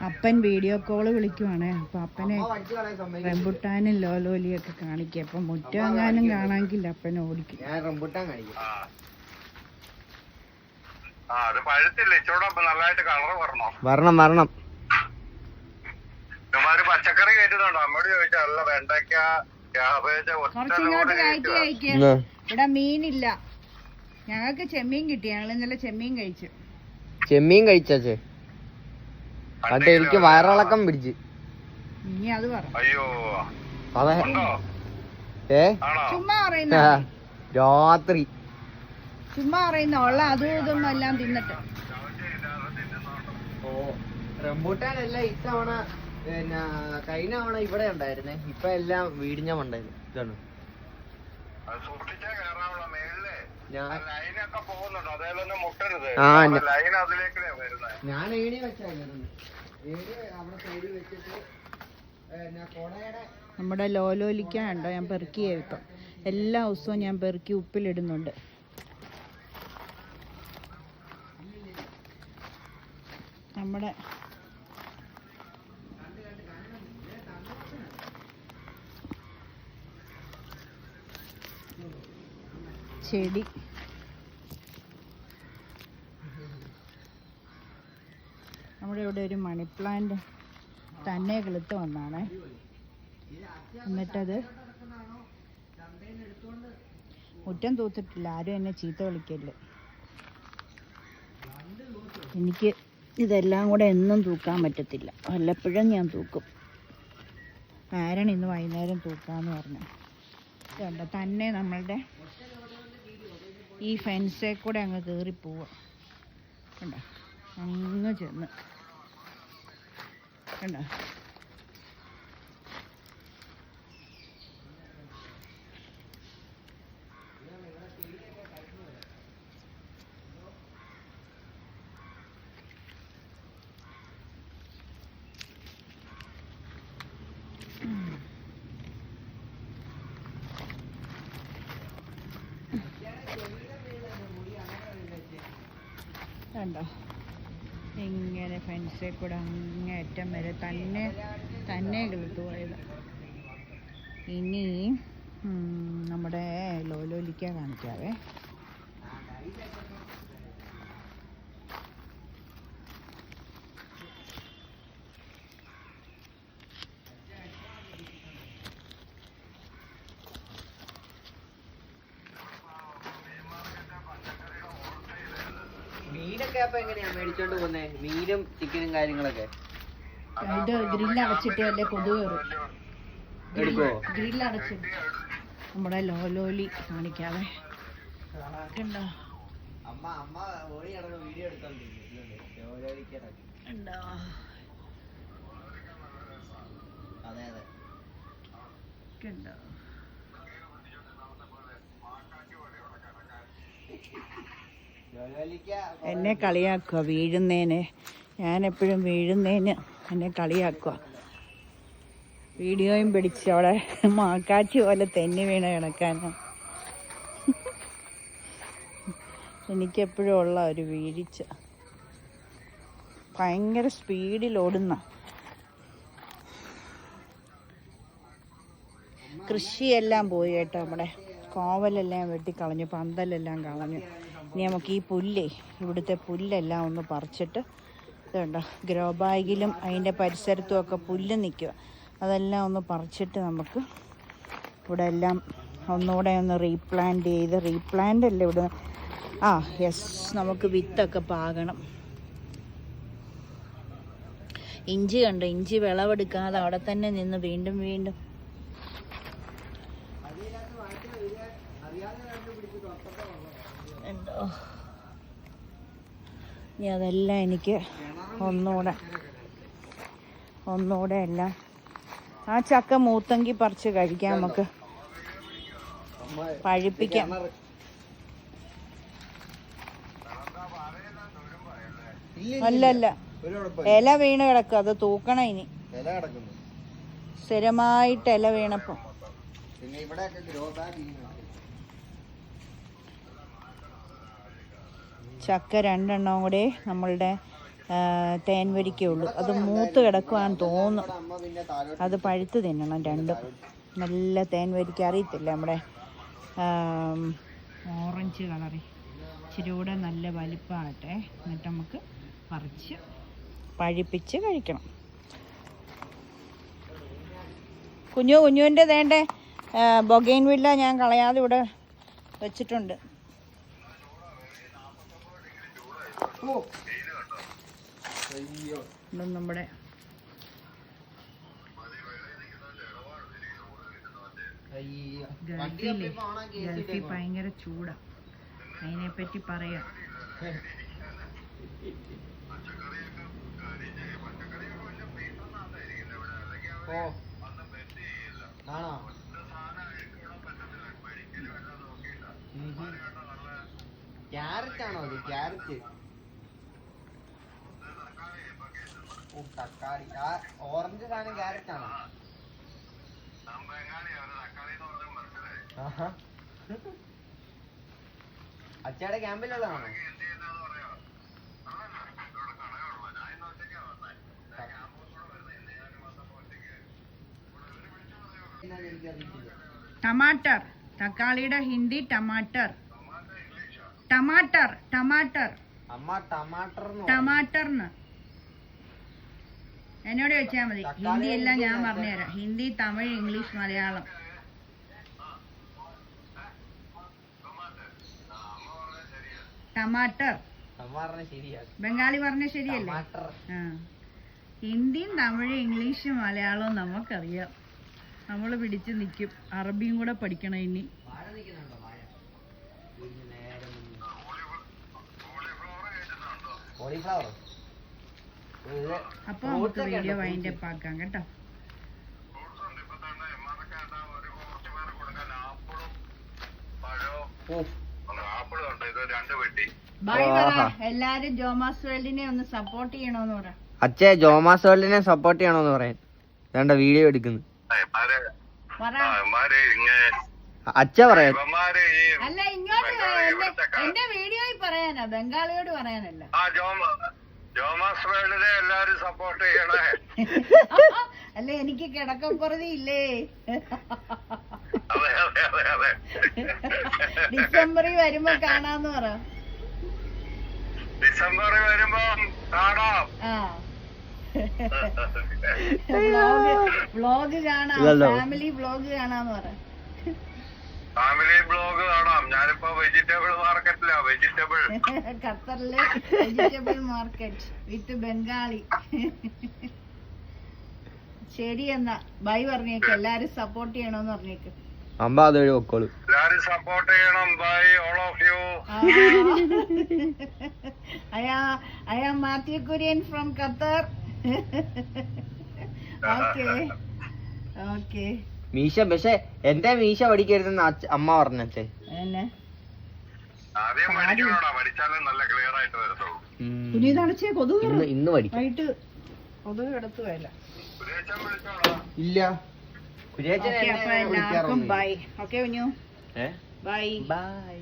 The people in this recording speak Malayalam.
അപ്പൻ വീഡിയോ കോൾ വിളിക്കുവാണ്. അപ്പൊ അപ്പനെ റംബുട്ടാനും ലോലോലിയൊക്കെ കാണിക്കുക അപ്പൊ മുറ്റാങ്ങാനും കാണാമെങ്കിൽ അപ്പൻ ഓടിക്കും. ഞാൻ റംബുട്ടാൻ കാണിക്കും. ആ. അത് പഴുത്തില്ല. ഇച്ചോടെ നല്ലതായിട്ട് കളർ വരണോ. വരണം പച്ചക്കറി അമ്മയോട് വെണ്ടയ്ക്ക ക്യാബേജ് കയറ്റി ഇവിടെ മീനില്ല. ഞങ്ങൾക്ക് ചെമ്മീൻ കിട്ടി. ഞങ്ങൾ ഇന്നലെ ചെമ്മീൻ കഴിച്ചു. ചെമ്മീൻ കഴിച്ചേ എന്നിട്ട് എനിക്ക് വയറിളക്കം പിടിച്ച്. നീ അത് പറ. അയ്യോ. അതെ. ഏ? ചുമ്മാ പറയുന്ന രാത്രി. ചുമ്മാ പറയുന്ന ഉള്ള അതും ഇതൊന്നും എല്ലാം തിന്നിട്ട്. ഓ റംബൂട്ടാനല്ല ഇത്തവണ പിന്നെ കഴിഞ്ഞ തവണ ഇവിടെ ഉണ്ടായിരുന്നേ. ഇപ്പൊ എല്ലാം വീടിഞ്ഞ മണ്ടായിരുന്നു ഇതാണ്. ഞാൻ ആ, ഞാൻ ഏണി വെച്ചായിരുന്നു ഏണി അവിടെ സൈഡിൽ വെച്ചിട്ട് പിന്നെ കൊടയുടെ നമ്മുടെ ലോലോലിക്ക ഉണ്ടോ ഞാൻ പെറുക്കിയ ഇപ്പം എല്ലാ ദിവസവും ഞാൻ പെറുക്കി ഉപ്പിലിടുന്നുണ്ട്. നമ്മുടെ ചെടി. നമ്മുടെ ഇവിടെ ഒരു മണി പ്ലാന്റ് തന്നെ കിളുത്ത് വന്നാണ്. എന്നിട്ടത് മുറ്റം തൂത്തിട്ടില്ല. ആരും എന്നെ ചീത്ത വിളിക്കല്ലേ എനിക്ക് ഇതെല്ലാം കൂടെ എന്നും തൂക്കാൻ പറ്റത്തില്ല. വല്ലപ്പോഴും ഞാൻ തൂക്കും. ആരാണ് ഇന്ന് വൈകുന്നേരം തൂക്കാന്ന് പറഞ്ഞു. കണ്ടോ? തന്നെ നമ്മളുടെ ഈ ഫെൻസേ കൂടെ അങ്ങ് കയറി പോവുക കണ്ടോ? അങ്ങ് ചെന്ന്. കണ്ടോ? കണ്ടോ? ഇങ്ങനെ ഫെൻസിൽ കൂടെ അങ്ങേറ്റം വരെ തന്നെ തന്നെ കിളിർത്തു പോയത്. ഇനി നമ്മുടെ ലോലോലിക്ക കാണിക്കാവേ. അപ്പൊ എങ്ങനെയാ മേടിച്ചോണ്ട് പോന്നെ? മീനും ചിക്കനും കാര്യങ്ങളൊക്കെ? ഇത് ഗ്രില്ല് അടച്ചിട്ട് അല്ലേ കൊതു കയറും. എടുക്കോ ഗ്രില്ല് അടച്ചിട്ട് നമ്മുടെ ലോലോലി കാണിക്കാവേ. കണ്ടോ? അമ്മ അമ്മ ഓടി വീഡിയോ കണ്ടോ? അതെ അതെ. കണ്ടോ? ജോലിക്ക എന്നെ കളിയാക്കുക വീഴുന്നേനെ. ഞാൻ എപ്പോഴും വീഴുന്നേന് എന്നെ കളിയാക്കുക. വീഡിയോയും പിടിച്ച് അവിടെ മാക്കാച്ചി പോലെ തെന്നി വീണ കിടക്കാനും. എനിക്കെപ്പോഴും ഉള്ള ഒരു വീഴ്ച. ഭയങ്കര സ്പീഡിൽ ഓടുന്ന. കൃഷിയെല്ലാം പോയി കേട്ടോ നമ്മുടെ. കോവലെല്ലാം വെട്ടിക്കളഞ്ഞു പന്തലെല്ലാം കളഞ്ഞു. ഇനി നമുക്ക് ഈ പുല്ലേ ഇവിടുത്തെ പുല്ലെല്ലാം ഒന്ന് പറിച്ചിട്ട് ഇതുണ്ടോ ഗ്രോ ബാഗിലും അതിന്റെ പരിസരത്തും ഒക്കെ പുല്ല് നിൽക്കുക. അതെല്ലാം ഒന്ന് പറിച്ചിട്ട് നമുക്ക് ഇവിടെ എല്ലാം ഒന്നുകൂടെ ഒന്ന് റീപ്ലാന്റ് ചെയ്ത് റീപ്ലാന്റ് അല്ലേ ഇവിടെ? ആ യെസ് നമുക്ക് വിത്തൊക്കെ പാകണം. ഇഞ്ചി കണ്ട് ഇഞ്ചി വിളവെടുക്കാതെ അവിടെ തന്നെ നിന്ന് വീണ്ടും വീണ്ടും. എന്തോ? ഇനി അതെല്ലാം എനിക്ക് ഒന്നുകൂടെ ഒന്നുകൂടെ എല്ലാം. ആ ചക്ക മൂത്തെങ്കിൽ പറിച്ച് കഴിക്കാം നമുക്ക്. പഴിപ്പിക്കാം. അല്ലല്ല. ഇല വീണ് കിടക്കും. അത് തൂക്കണം ഇനി. സ്ഥിരമായിട്ട് ഇല വീണപ്പം പിന്നെ ഇവിടെയൊക്കെ ഗ്രോ ബാഗ് ചക്ക രണ്ടെണ്ണവും കൂടെ നമ്മളുടെ തേൻ വരിക്കുള്ളൂ അത് മൂത്ത് കിടക്കുവാൻ തോന്നും അത് പഴുത്ത് തിന്നണം രണ്ടും. നല്ല തേൻ വരിക്ക. അറിയത്തില്ല നമ്മുടെ ഓറഞ്ച് കളറി. ഇച്ചിരി കൂടെ നല്ല വലിപ്പമാകട്ടെ എന്നിട്ട് നമുക്ക് പറിച്ച് പഴിപ്പിച്ച് കഴിക്കണം. കുഞ്ഞു കുഞ്ഞുവിന്റെ തേണ്ട ബൊഗൈൻ വില്ല ഞാൻ കളയാതെ ഇവിടെ വെച്ചിട്ടുണ്ട്. ഓ. അയ്യോ. നമ്മുടെ ഗൾഫിലെ ഗൾഫിൽ. ഭയങ്കര ചൂടാ. അതിനെപ്പറ്റി പറയാം. ക്യാരറ്റ് ആണോ? അത് ക്യാരറ്റ് ഓ തക്കാളി. ആ ഓറഞ്ച് സാധനം ക്യാരറ്റ് ആണോ? ആഹാ. അച്ചയുടെ ക്യാമ്പിലുള്ളതാണോ ടമാട്ടർ. തക്കാളിയുടെ ഹിന്ദി ടമാറ്റർ ടമാറ്റർ ടമാറ്റർ ടമാട്ടർന്ന്. എന്നോട് ചോദിച്ചാൽ മതി. ഹിന്ദി എല്ലാം ഞാൻ പറഞ്ഞുതരാം ഹിന്ദി തമിഴ് ഇംഗ്ലീഷ് മലയാളം. ടമാറ്റർ ബംഗാളി പറഞ്ഞ ശരിയല്ലേ? ഹിന്ദിയും തമിഴ് ഇംഗ്ലീഷും മലയാളവും നമുക്കറിയാം. നമ്മൾ പിടിച്ച് നിൽക്കും അറബിയും കൂടെ പഠിക്കണം ഇനി. കോളിഫ്ലവർ ഇത് അപ്പോൾ നമുക്ക് വീഡിയോ വൈൻഡ് അപ്പ് ആക്കാം കേട്ടോ. ബൈ പറ. എല്ലാരും ജോമാസ് വേൾഡിനെ ഒന്ന് സപ്പോർട്ട് ചെയ്യണമെന്ന് പറ. അച്ഛേ ജോമാസ് വേൾഡിനെ സപ്പോർട്ട് ചെയ്യണോന്ന് പറയാൻ. വേണ്ട വീഡിയോ എടുക്കുന്നു അച്ഛ പറയാ അല്ല ഇങ്ങോട്ട് എന്റെ വീഡിയോയിൽ പറയാനാ ബംഗാളിയോട് പറയാനല്ല. ആ ജോമ ജോമാസ് വേൾഡിനെ എല്ലാരും സപ്പോർട്ട് ചെയ്യണേ. അല്ല എനിക്ക് കിടക്കപ്പുറതി ഇല്ലേ അതെ അതെ അതെ അതെ. ഡിസംബറിൽ വരുമ്പോ കാണാന്ന് പറ. ഡിസംബറിൽ വരുമ്പോ കാണാം. ആ. വ്ലോഗ് വ്ലോഗ് കാണാം ഫാമിലി വ്ലോഗ് കാണാന്ന് പറ. ഫാമിലി ബ്ലോഗ് കാണാം. ഞാനിപ്പോ വെജിറ്റബിൾ മാർക്കറ്റിലാ വെജിറ്റബിൾ ഖത്തറിലെ വെജിറ്റബിൾ മാർക്കറ്റ് വിത്ത് ബംഗാളി. ശരി എന്നാ. ബൈ പറഞ്ഞേക്ക്. എല്ലാരും സപ്പോർട്ട് ചെയ്യണോന്ന് പറഞ്ഞേക്ക്. പൊക്കോളൂ. എല്ലാരും സപ്പോർട്ട് ചെയ്യണം. ബൈ ഓൾ ഓഫ് യു അയാ Mathew Kurian from Qatar. Okay okay മീശ പക്ഷെ എന്റെ മീശ പഠിക്കരുതെന്ന് അമ്മ പറഞ്ഞത് ഇന്ന് പഠിക്കും. ഇല്ല. കുര്യാച്ചൻ ബൈ ഓക്കെ കുഞ്ഞു? ഏ? Bye bye